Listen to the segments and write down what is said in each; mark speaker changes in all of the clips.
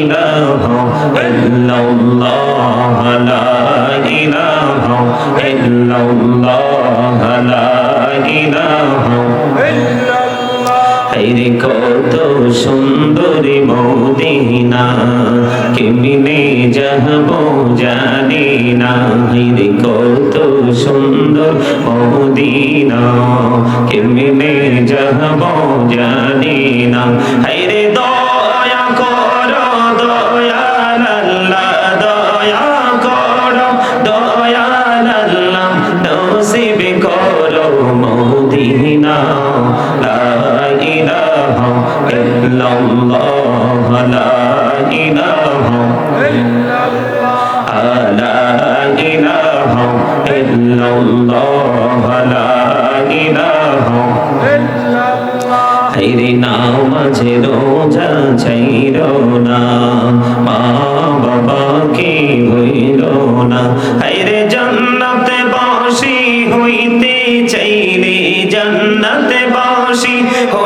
Speaker 1: إله إلا الله, لا إله إلا الله কত সুন্দরী মদিনা কেমনে যাহব জানি না। হিরে কত সুন্দর মদিনা কেমনে যাহব জানি না। الله لا إله إلا الله لا إله إلا الله لا إله إلا الله خير نام جرو جاچيرو نا ما بابا কি হইল না হাইরে জান্নাতে বসি হইতে চাইলে জান্নাতে বসি হই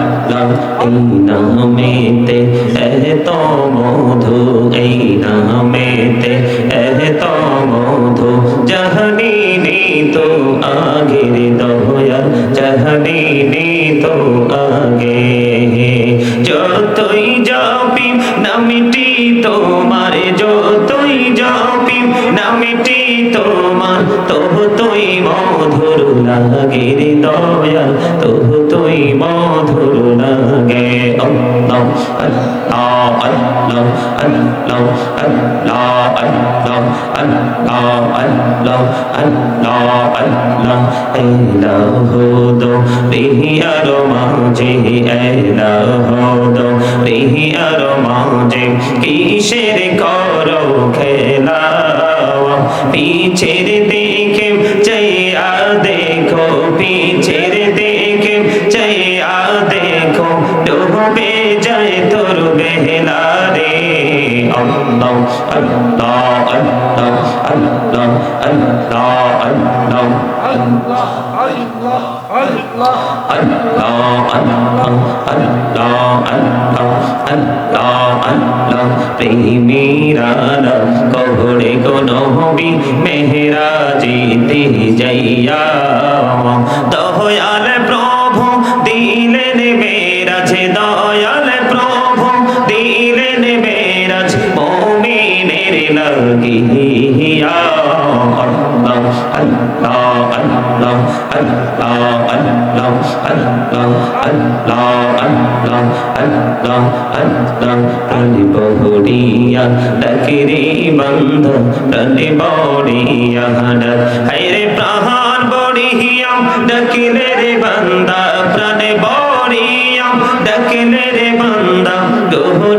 Speaker 1: এই নামেতে এত মধু এই তোমার যতই না নামিটি তোমার, তবু তুই মধুর লাগে রে দয়াল, তবু তুই মধুর লাগে। আল্লাহ আল্লাহ। দো রেহি আর মাঝে দো রেহি আর মাঝে কিসের করো খেলা পিছের الله الله الله الله الله الله প্রেমীরানা কহরে কোন হবি মেহরা জিতে যাইয়া মেরাজ মমিনের লাগিয়া আল্লাহ আল্লাহ আল্লাহ আল্লাহ আল্লাহ আল্লাহ আল্লাহ আল্লাহ আল্লাহ আল্লাহ প্রাণী বহুরিয়া ডাকিরে বন্ধ প্রাণী বড়িয়া হাইরে প্রাণ বড়িয়া ডাকিলে রে বন্দা প্রাণে বড়িয়া ডাকিলে রে বন্দা